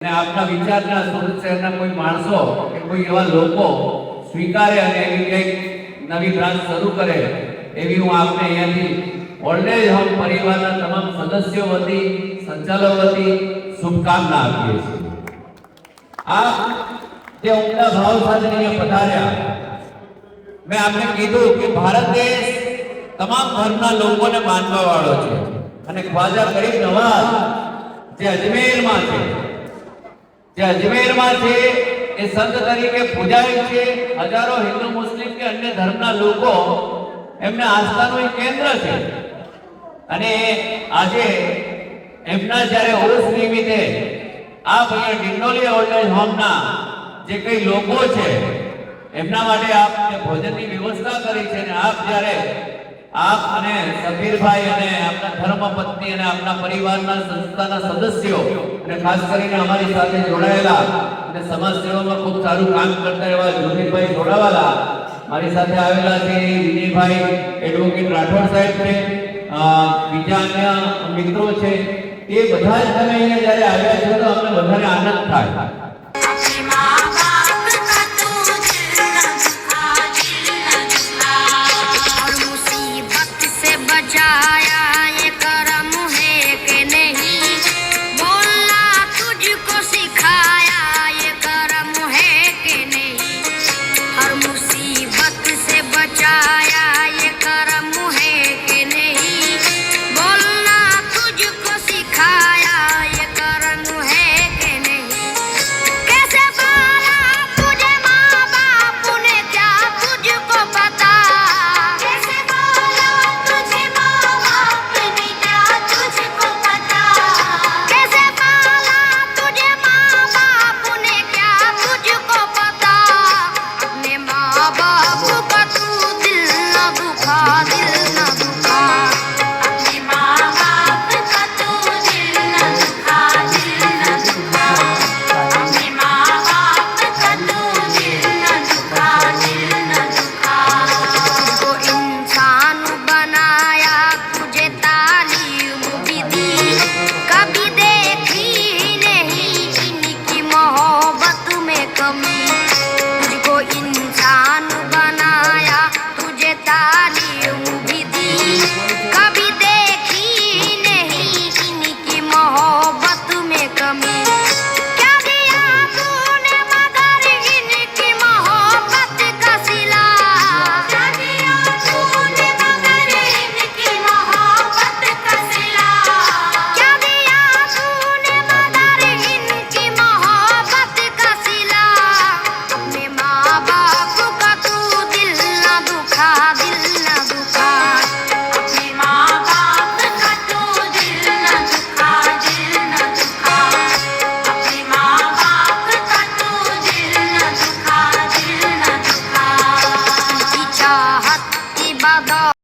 અને આપના વિચારના સુરત શહેરના કોઈ માણસો કે કોઈ એવા લોકો સ્વીકારે અને એવી કંઈક નવી બ્રાન્ચ શરૂ કરે, એવી હું આપને અહીંયાથી ઓલ્ડ એજ પરિવારના તમામ સદસ્યો વતી, સંચાલક વતી શુભકામના આપીએ છીએ. આ જે ઉમદા ભાવ સાથે અહીંયા પધાર્યા. મેં આપને કીધું કે ભારત દેશ તમામ ધર્મના લોકોને માનવા વાળો છે અને ખ્વાજા ગરીબ નવાઝ જે અજમેરમાં છે. જે અજમેરમાં છે એ સંત તરીકે પૂજાય છે હજારો હિન્દુ મુસ્લિમ કે અન્ય ધર્મના લોકો એમને આસ્થાનું એક કેન્દ્ર છે. અને આજે એમના જ્યારે ઉર્સ નિમિત્તે આ ભાઈ ડિંડોલી ઓલ્ડ હોમના જે કઈ લોકો છે, એમના માટે આપને ભોજનની વ્યવસ્થા કરી છે અને આપ જ્યારે આપ અને સફીરભાઈ અને આપના ધર્મપત્ની અને આપના પરિવારના સંસ્થાના સદસ્યો અને ખાસ કરીને અમારી સાથે જોડાયેલા અને સમાજ સેવામાં ખૂબ સારું કામ કરતા એવા જ્યોતિભાઈ જોડાવાલા મારી સાથે આવેલા છે વિજયભાઈ એડવોકેટ રાઠોડ સાહેબ છે બીજા અન્ય મિત્રો છે, એ બધા જ તમે અહીંયા જ્યારે આવ્યા છો તો અમને વધારે આનંદ થાય. I